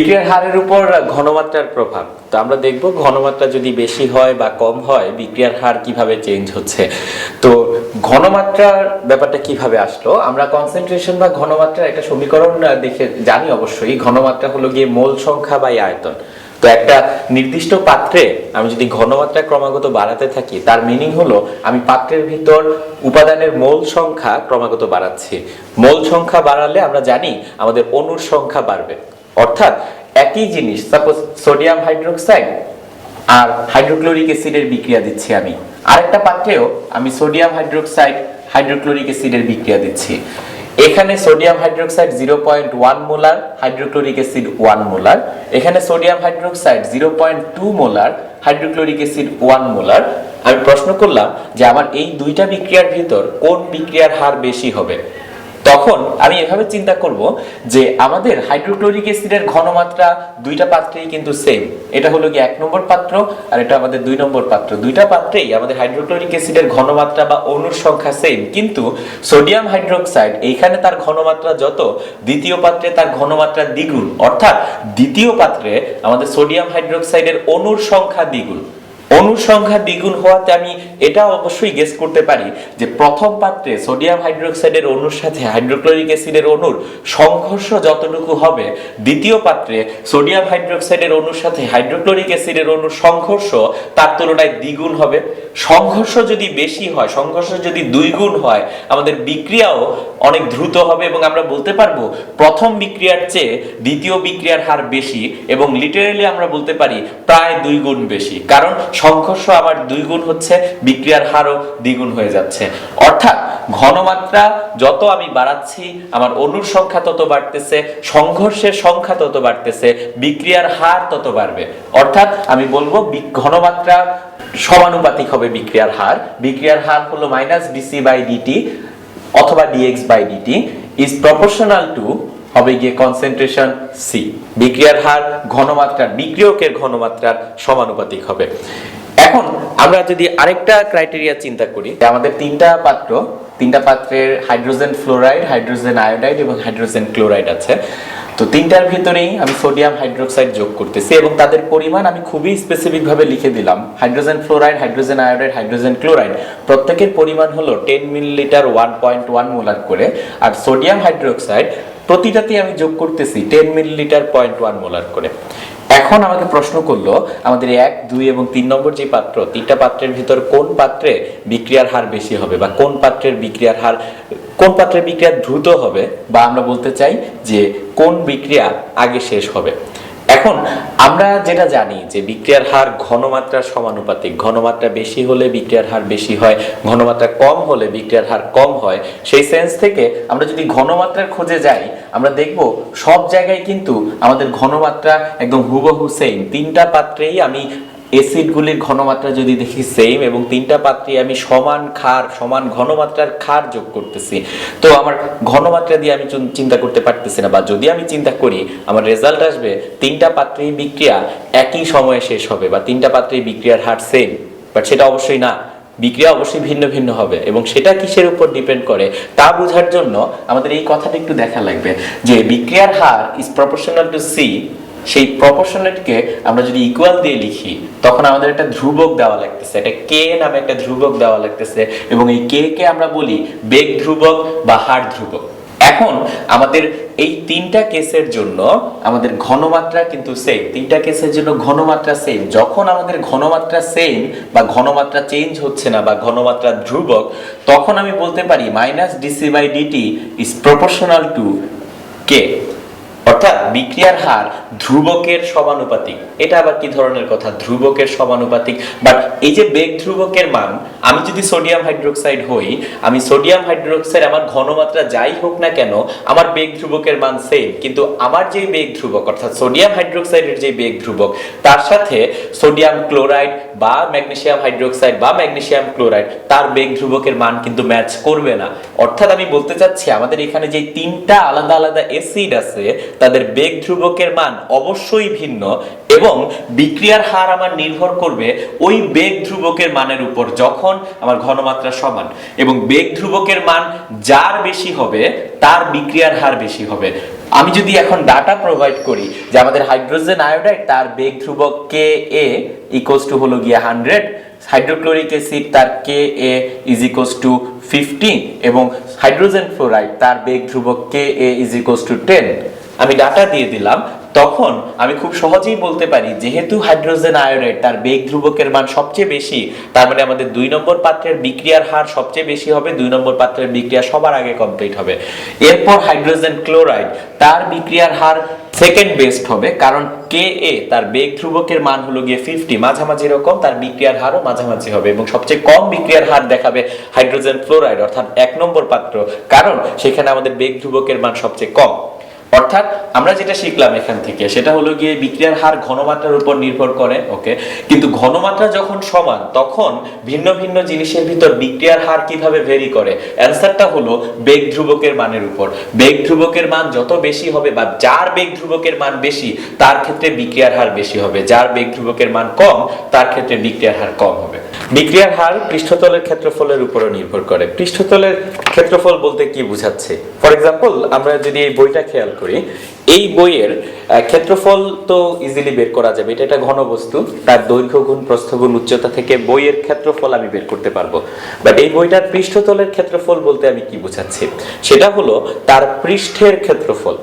বিক্রিয়ার হারের উপর ঘনমাত্রার প্রভাব। তো আমরা দেখব ঘনমাত্রা যদি বেশি হয় বা কম হয়, বিক্রিয়ার হার কীভাবে চেঞ্জ হচ্ছে। তো ঘনমাত্রার ব্যাপারটা কীভাবে আসলো? আমরা কনসেন্ট্রেশন বা ঘনমাত্রার একটা সমীকরণ দেখে জানি অবশ্যই। ঘনমাত্রা হলো গিয়ে মোল সংখ্যা বা আয়তন। তো একটা নির্দিষ্ট পাত্রে আমি যদি ঘনমাত্রা ক্রমাগত বাড়াতে থাকি, তার মিনিং হলো আমি পাত্রের ভিতর উপাদানের মোল সংখ্যা ক্রমাগত বাড়াচ্ছি। মোল সংখ্যা বাড়ালে আমরা জানি আমাদের অণুর সংখ্যা বাড়বে। অর্থাৎ একই জিনিস সাপোজ সোডিয়াম হাইড্রোক্সাইড আর হাইড্রোক্লোরিক অ্যাসিডের বিক্রিয়া দিচ্ছি আমি। আরেকটা পাত্রেও আমি সোডিয়াম হাইড্রোক্সাইড হাইড্রোক্লোরিক অ্যাসিডের বিক্রিয়া দিচ্ছি। এখানে sodium hydroxide zero point one molar hydrochloric acid one molar এখানে sodium hydroxide zero point two molar hydrochloric acid one molar আমি প্রশ্ন করলাম যে আমার এই দুইটা বিক্রিয়ার ভিতর কোন বিক্রিয়ার হার বেশি হবে? তখন আমি এভাবে চিন্তা করব যে আমাদের হাইড্রোক্লোরিক অ্যাসিডের ঘনমাত্রা দুইটা পাত্রেই কিন্তু সেম এটা হলো কি এক নম্বর পাত্র আর এটা আমাদের দুই নম্বর পাত্র। দুইটা পাত্রেই আমাদের হাইড্রোক্লোরিক অ্যাসিডের ঘনমাত্রা বা অণুর সংখ্যা সেম কিন্তু সোডিয়াম হাইড্রোক্সাইড এইখানে তার ঘনমাত্রা যত, দ্বিতীয় পাত্রে তার ঘনমাত্রা দ্বিগুণ। অর্থাৎ দ্বিতীয় পাত্রে আমাদের সোডিয়াম হাইড্রোক্সাইডের অণুর সংখ্যা দ্বিগুণ। অণুর সংখ্যা দ্বিগুণ হওয়াতে আমি এটা অবশ্যই গেস করতে পারি যে প্রথম পাত্রে সোডিয়াম হাইড্রোক্সাইডের অণুর সাথে হাইড্রোক্লোরিক অ্যাসিডের অণুর সংঘর্ষ যতটুকু হবে, দ্বিতীয় পাত্রে সোডিয়াম হাইড্রোক্সাইডের অণুর সাথে হাইড্রোক্লোরিক অ্যাসিডের অণুর সংঘর্ষ তার তুলনায় দ্বিগুণ হবে। সংঘর্ষ যদি বেশি হয়, সংঘর্ষ যদি দুই গুণ হয়, আমাদের বিক্রিয়াও অনেক দ্রুত হবে এবং আমরা বলতে পারব প্রথম বিক্রিয়ার চেয়ে দ্বিতীয় বিক্রিয়ার হার বেশি এবং লিটারেলি আমরা বলতে পারি প্রায় দুই গুণ বেশি। কারণ সংঘর্ষ আবার দুই গুণ হচ্ছে, বিক্রিয়ার হারও দ্বিগুণ হয়ে যাচ্ছে। অর্থাৎ ঘনমাত্রা যত আমি বাড়াচ্ছি, আমার অণুর সংখ্যা তত বাড়তেছে, সংঘর্ষের সংখ্যা তত বাড়তেছে, বিক্রিয়ার হার তত বাড়বে। অর্থাৎ আমি বলব ঘনমাত্রা সমানুপাতিক হবে বিক্রিয়ার হার। বিক্রিয়ার হার হলো minus D C by D T অথবা D X by D T is proportional to হবে গিয়ে কনসেন্ট্রেশন সি বিক্রিয়ার হার ঘনমাত্রার, বিক্রিয়কের ঘনমাত্রার সমানুপাতিক হবে। এখন আমরা যদি আরেকটা ক্রাইটেরিয়া চিন্তা করি আমাদের তিনটা পাত্র, তিনটা পাত্রের হাইড্রোজেন ফ্লোরাইড হাইড্রোজেন আয়োডাইড এবং হাইড্রোজেন ক্লোরাইড আছে। তো তিনটার ভিতরেই আমি সোডিয়াম হাইড্রোক্সাইড যোগ করতেছি এবং তাদের পরিমাণ আমি খুবই স্পেসিফিক ভাবে লিখে দিলাম। Hydrogen fluoride hydrogen iodide hydrogen chloride প্রত্যেকের পরিমাণ হলো ten millilitre one point one molar করে। আর সোডিয়াম হাইড্রোক্সাইড প্রতিটাতেই আমি যোগ করতেছি ten millilitre point one molar করে। এখন আমাকে প্রশ্ন করল, আমাদের এক, দুই এবং তিন নম্বর যে পাত্র, তিনটা পাত্রের ভিতর কোন পাত্রে বিক্রিয়ার হার বেশি হবে বা কোন পাত্রের বিক্রিয়ার হার, কোন পাত্রের বিক্রিয়া দ্রুত হবে বা আমরা বলতে চাই যে কোন বিক্রিয়া আগে শেষ হবে। এখন আমরা যেটা জানি যে বিক্রিয়ার হার ঘনমাত্রার সমানুপাতিক, ঘনমাত্রা বেশি হলে বিক্রিয়ার হার বেশি হয়, ঘনমাত্রা কম হলে বিক্রিয়ার হার কম হয়, সেই সেন্স থেকে আমরা যদি ঘনমাত্রার খোঁজে যাই, আমরা দেখব সব জায়গায় কিন্তু আমাদের ঘনমাত্রা একদম হুবহু সেম তিনটা পাত্রেই আমি অ্যাসিডগুলির ঘনমাত্রা যদি দেখি সেম এবং তিনটা পাত্রে আমি সমান ক্ষার, সমান ঘনমাত্রার ক্ষার যোগ করতেছি। তো আমার ঘনমাত্রা দিয়ে আমি চুন- চিন্তা করতে পারতেছি না, বা যদি আমি চিন্তা করি, আমার রেজাল্ট আসবে, তিনটা পাত্রেই বিক্রিয়া একই সময়ে শেষ হবে, বা তিনটা পাত্রেই বিক্রিয়ার হার সেম বাট সেটা অবশ্যই না। বিক্রিয়া অবশ্যই ভিন্ন ভিন্ন হবে, এবং সেটা কিসের উপর ডিপেন্ড করে, তা বোঝার জন্য আমাদের এই কথাটা একটু দেখা লাগবে। যে বিক্রিয়ার হার ইজ প্রপোর্শনাল টু সি সেই প্রপোর্শনেটকে আমরা যদি ইকুয়াল দিয়ে লিখি, তখন আমাদের একটা ধ্রুবক দেওয়া লাগতেছে। একটা কে নামে একটা ধ্রুবক দেওয়া লাগতেছে এবং এই কে কে আমরা বলি বেগ ধ্রুবক বা হার ধ্রুবক। এখন আমাদের এই তিনটা কেসের জন্য আমাদের ঘনমাত্রা কিন্তু সেম তিনটা কেসের জন্য ঘনমাত্রা সেম যখন আমাদের ঘনমাত্রা সেম বা ঘনমাত্রা চেঞ্জ হচ্ছে না বা ঘনমাত্রা ধ্রুবক, তখন আমি বলতে পারি minus D C by D T is proportional to K অর্থাৎ বিক্রিয়ার হার ধ্রুবকের সমানুপাতিক। এটা আবার কি ধরনের কথা? ধ্রুবকের সমানুপাতিক। বাট এই যে বেগ ধ্রুবকের মান, আমি যদি সোডিয়াম হাইড্রোক্সাইড হই, আমি সোডিয়াম হাইড্রোক্সাইড আমার ঘনমাত্রা যাই হোক না কেন, আমার বেগ ধ্রুবকের মান সেম কিন্তু আমার যে বেগ ধ্রুবক, অর্থাৎ সোডিয়াম হাইড্রোক্সাইডের যে বেগ ধ্রুবক, তার সাথে সোডিয়াম ক্লোরাইড বা ম্যাগনেসিয়াম হাইড্রোক্সাইড বা ম্যাগনেসিয়াম ক্লোরাইড, তার বেগ ধ্রুবকের মান কিন্তু ম্যাচ করবে না। অর্থাৎ আমি বলতে চাচ্ছি, আমাদের এখানে যে তিনটা আলাদা আলাদা অ্যাসিড আছে, তাদের বেগ ধ্রুবকের মান অবশ্যই ভিন্ন এবং বিক্রিয়ার হার আমার নির্ভর করবে ওই বেগ ধ্রুবকের মানের উপর, যখন আমার ঘনমাত্রা সমান। এবং বেগ ধ্রুবকের মান যার বেশি হবে তার বিক্রিয়ার হার বেশি হবে। আমি যদি এখন ডাটা প্রোভাইড করি যে আমাদের হাইড্রোজেন আয়োডাইড তার বেগ ধ্রুবক কে এ ইকোস টু হলো গিয়ে হান্ড্রেড হাইড্রোক্লোরিক অ্যাসিড তার K A is equals to fifteen এবং হাইড্রোজেন ফ্লোরাইড তার বেগ ধ্রুবক K A is equals to ten আমি ডাটা দিয়ে দিলাম তখন আমি খুব সহজেই বলতে পারি, যেহেতু হাইড্রোজেন আয়োডাইড তার বেগ ধ্রুবকের মান সবচেয়ে বেশি, তার মানে আমাদের দুই নম্বর পাত্রের বিক্রিয়ার হার সবচেয়ে বেশি হবে, দুই নম্বর পাত্রের বিক্রিয়া সবার আগে কমপ্লিট হবে। এরপর হাইড্রোজেন ক্লোরাইড, তার বিক্রিয়ার হার সেকেন্ড বেস্ট হবে, কারণ কে এ তার বেগ ধ্রুবকের মান হলো গিয়ে ফিফটি মাঝামাঝি রকম তার বিক্রিয়ার হারও মাঝামাঝি হবে এবং সবচেয়ে কম বিক্রিয়ার হার দেখাবে হাইড্রোজেন ফ্লোরাইড অর্থাৎ এক নম্বর পাত্র, কারণ সেখানে আমাদের বেগ ধ্রুবকের মান সবচেয়ে কম। অর্থাৎ আমরা যেটা শিখলাম এখান থেকে, সেটা হলো গিয়ে বিক্রিয়ার হার ঘনমাত্রার উপর নির্ভর করে ওকে কিন্তু ঘনমাত্রা যখন সমান, তখন ভিন্ন ভিন্ন জিনিসের ভিতর বিক্রিয়ার হার কীভাবে ভেরি করে? অ্যান্সারটা হলো বেগ ধ্রুবকের মানের উপর। বেগ ধ্রুবকের মান যত বেশি হবে বা যার বেগ ধ্রুবকের মান বেশি, তার ক্ষেত্রে বিক্রিয়ার হার বেশি হবে। যার বেগ ধ্রুবকের মান কম, তার ক্ষেত্রে বিক্রিয়ার হার কম হবে। বিক্রিয়ার হার পৃষ্ঠতলের ক্ষেত্রফলের উপরও নির্ভর করে। পৃষ্ঠতলের ক্ষেত্রফল বলতে কি বোঝাচ্ছে? এক্সাম্পল আমরা যদি এই বইটা খেয়াল করি, এই বইয়ের ক্ষেত্রফল তো ইজিলি বের করা যাবে। এটা একটা ঘনবস্তু তার দৈর্ঘ্য গুণ প্রস্থ গুণ উচ্চতা থেকে বইয়ের ক্ষেত্রফল আমি বের করতে পারব। বাট এই বইটার পৃষ্ঠতলের ক্ষেত্রফল বলতে আমি কি বোঝাচ্ছি? সেটা হলো তার পৃষ্ঠের ক্ষেত্রফল।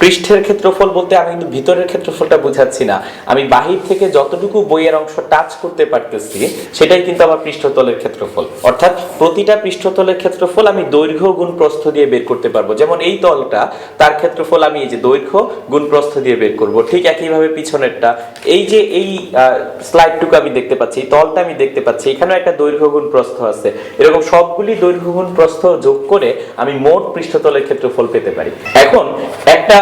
পৃষ্ঠের ক্ষেত্রফল বলতে আমি কিন্তু ভিতরের ক্ষেত্রফলটা বোঝাচ্ছি না। আমি বাহির থেকে যতটুকু বইয়ের অংশ টাচ করতে পারতেছি, সেটাই কিন্তু আমার পৃষ্ঠতলের ক্ষেত্রফল। অর্থাৎ প্রতিটা পৃষ্ঠতলের ক্ষেত্রফল আমি দৈর্ঘ্য গুণ প্রস্থ দিয়ে বের করতে পারব। যেমন এই তলটা, তার ক্ষেত্রফল আমি এই যে দৈর্ঘ্য গুণ প্রস্থ দিয়ে বের করব, ঠিক একইভাবে পিছনেরটা। এই যে এই স্লাইডটুকু আমি দেখতে পাচ্ছি, এই তলটা আমি দেখতে পাচ্ছি, এখানেও একটা দৈর্ঘ্য গুণ প্রস্থ আছে। এরকম সবগুলি দৈর্ঘ্য গুণ প্রস্থ যোগ করে আমি মোট পৃষ্ঠতলের ক্ষেত্রফল পেতে পারি। এখন একটা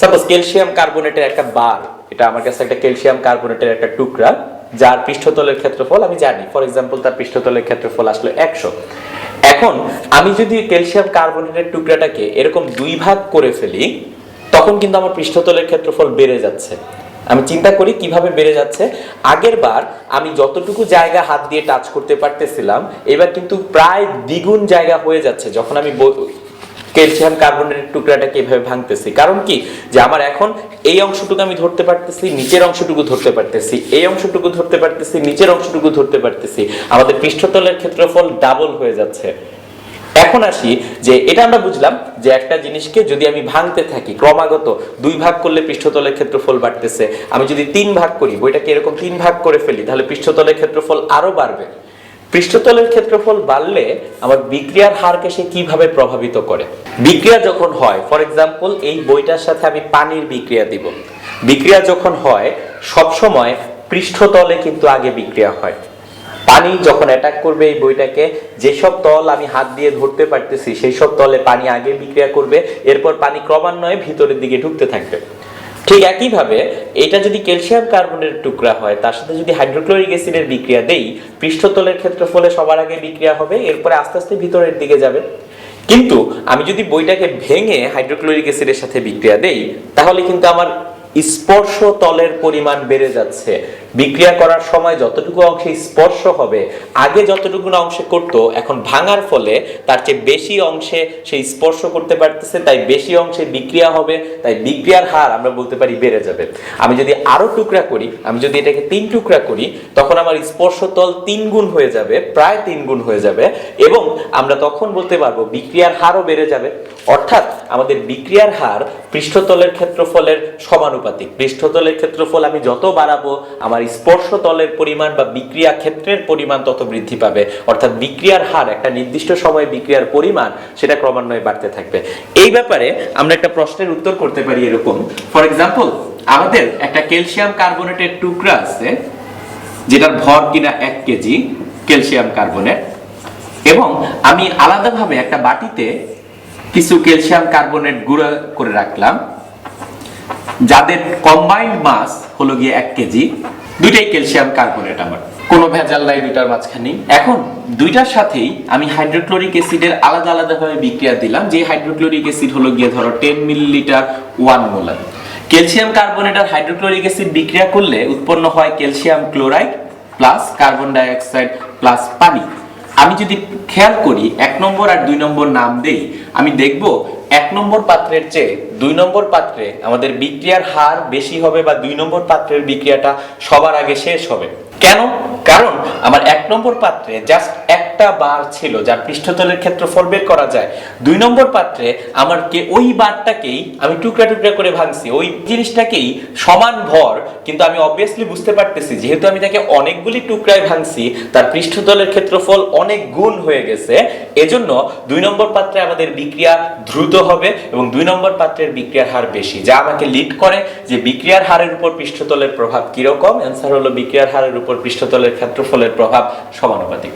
সাপোজ ক্যালসিয়াম কার্বনেটের একটা বার এটা আমার কাছে একটা ক্যালসিয়াম কার্বনেটের একটা টুকরা, যার পৃষ্ঠতলের ক্ষেত্রফল আমি জানি। ফর এক্সাম্পল তার পৃষ্ঠতলের ক্ষেত্রফল আসলে একশো। এখন, আমি যদি ক্যালসিয়াম কার্বনেটের টুকরাটাকে এরকম দুই ভাগ করে ফেলি, তখন কিন্তু আমার পৃষ্ঠতলের ক্ষেত্রফল বেড়ে যাচ্ছে। আমি চিন্তা করি কীভাবে বেড়ে যাচ্ছে। আগের বার আমি যতটুকু জায়গা হাত দিয়ে টাচ করতে পারতেছিলাম, এবার কিন্তু প্রায় দ্বিগুণ জায়গা হয়ে যাচ্ছে। যখন আমি ক্যালসিয়াম কার্বনেটের টুকরাটাকে এভাবে ভাঙতেছি? কারণ কি? যে আমার এখন এই অংশটুকু আমি ধরতে পারতেছি, নিচের অংশটুকু ধরতে পারতেছি, এই অংশটুকু ধরতে পারতেছি, নিচের অংশটুকু ধরতে পারতেছি, আমাদের পৃষ্ঠতলের ক্ষেত্রফল ডাবল হয়ে যাচ্ছে। এখন আসি যে এটা আমরা বুঝলাম যে একটা জিনিসকে যদি আমি ভাঙতে থাকি, ক্রমাগত দুই ভাগ করলে পৃষ্ঠতলের ক্ষেত্রফল বাড়তেছে, আমি যদি তিন ভাগ করি, বইটাকে এরকম তিন ভাগ করে ফেলি, তাহলে পৃষ্ঠতলের ক্ষেত্রফল আরও বাড়বে। পৃষ্ঠতলের ক্ষেত্রফল বাড়লে আমার বিক্রিয়ার হারকে সে কীভাবে প্রভাবিত করে? বিক্রিয়া যখন হয় ফর এক্সাম্পল এই বইটার সাথে আমি পানির বিক্রিয়া দিব। বিক্রিয়া যখন হয় সব সময় পৃষ্ঠতলে কিন্তু আগে বিক্রিয়া হয়। পানি যখন অ্যাটাক করবে এই বইটাকে, যেসব তল আমি হাত দিয়ে ধরতে পারতেছি সেই সব তলে পানি আগে বিক্রিয়া করবে, এরপর পানি ক্রমান্বয়ে ভিতরের দিকে ঢুকতে থাকবে। ঠিক একইভাবে এটা যদি ক্যালসিয়াম কার্বনের টুকরা হয়, তার সাথে যদি হাইড্রোক্লোরিক অ্যাসিডের বিক্রিয়া দেই, পৃষ্ঠতলের ক্ষেত্রফলে সবার আগে বিক্রিয়া হবে, এরপরে আস্তে আস্তে ভিতরের দিকে যাবে। কিন্তু আমি যদি বইটাকে ভেঙে হাইড্রোক্লোরিক অ্যাসিডের সাথে বিক্রিয়া দেই, তাহলে কিন্তু আমার স্পর্শ তলের পরিমাণ বেড়ে যাচ্ছে। বিক্রিয়া করার সময় যতটুকু অংশে স্পর্শ হবে, আগে যতটুকু অংশে করত, এখন ভাঙার ফলে তার চেয়ে বেশি অংশে সে স্পর্শ করতে পারতেছে, তাই বেশি অংশে বিক্রিয়া হবে, তাই বিক্রিয়ার হার আমরা বলতে পারি বেড়ে যাবে। আমি যদি আরও টুকরা করি, আমি যদি এটাকে তিন টুকরা করি, তখন আমার স্পর্শ তল তিন গুণ হয়ে যাবে, প্রায় তিন গুণ হয়ে যাবে, এবং আমরা তখন বলতে পারব বিক্রিয়ার হারও বেড়ে যাবে। অর্থাৎ আমাদের বিক্রিয়ার হার পৃষ্ঠতলের ক্ষেত্রফলের সমানুপাতিক। পৃষ্ঠতলের ক্ষেত্রফল আমি যত বাড়াবো, আমার স্পর্শ তলের পরিমাণ বা বিক্রিয়া ক্ষেত্রের পরিমাণ তত বৃদ্ধি পাবে। অর্থাৎ বিক্রিয়ার হার, একটা নির্দিষ্ট সময়ে বিক্রিয়ার পরিমাণ, সেটা ক্রমান্বয়ে বাড়তে থাকবে। এই ব্যাপারে আমরা একটা প্রশ্নের উত্তর করতে পারি এরকম। ফর এক্সাম্পল আমাদের একটা ক্যালসিয়াম কার্বনেটের টুকরা আছে, যেটার ভর কিনা এক কেজি ক্যালসিয়াম কার্বনেট। এবং আমি আলাদাভাবে একটা বাটিতে কিছু ক্যালসিয়াম কার্বনেট গুঁড়া করে রাখলাম, যাদের কম্বাইন্ড মাস হলো গিয়ে এক কেজি। দুইটাই ক্যালসিয়াম কার্বনেট আমার। কোনো ভেজাল নাই দুইটার মাঝখানে এখন দুইটার সাথেই আমি হাইড্রোক্লোরিক অ্যাসিডের আলাদা আলাদাভাবে বিক্রিয়া দিলাম যে হাইড্রোক্লোরিক অ্যাসিড হলো গিয়ে ধরো ten millilitre one molar calcium carbonate আর হাইড্রোক্লোরিক অ্যাসিড বিক্রিয়া করলে উৎপন্ন হয় calcium chloride plus carbon dioxide plus পানি। আমি যদি খেয়াল করি এক নম্বর আর দুই নম্বর নাম দেই আমি দেখব এক নম্বর পাত্রের চেয়ে দুই নম্বর পাত্রে আমাদের বিক্রিয়ার হার বেশি হবে বা দুই নম্বর পাত্রের বিক্রিয়াটা সবার আগে শেষ হবে। কেন? কারণ আমার এক নম্বর পাত্রে জাস্ট একটা বার ছিল যার পৃষ্ঠতলের ক্ষেত্রফল বের করা যায়। দুই নম্বর পাত্রে আমার কে ওই বারটাকেই আমি টুকরা টুকরা করে ভাঙছি। ওই জিনিসটাকেই সমান ভর, কিন্তু আমি অবভিয়াসলি বুঝতে পারতেছি, যেহেতু আমি তাকে অনেকগুলি টুকরায় ভাঙছি, তার পৃষ্ঠতলের ক্ষেত্রফল অনেক গুণ হয়ে গেছে। এজন্য দুই নম্বর পাত্রে আমাদের বিক্রিয়া দ্রুত হবে এবং দুই নম্বর পাত্রের বিক্রিয়ার হার বেশি। যা আমাকে লিড করে যে বিক্রিয়ার হারের উপর পৃষ্ঠতলের প্রভাব কীরকম অ্যান্সার হলো বিক্রিয়ার হারের উপর পৃষ্ঠতলের ক্ষেত্রফলের প্রভাব সমানুপাতিক।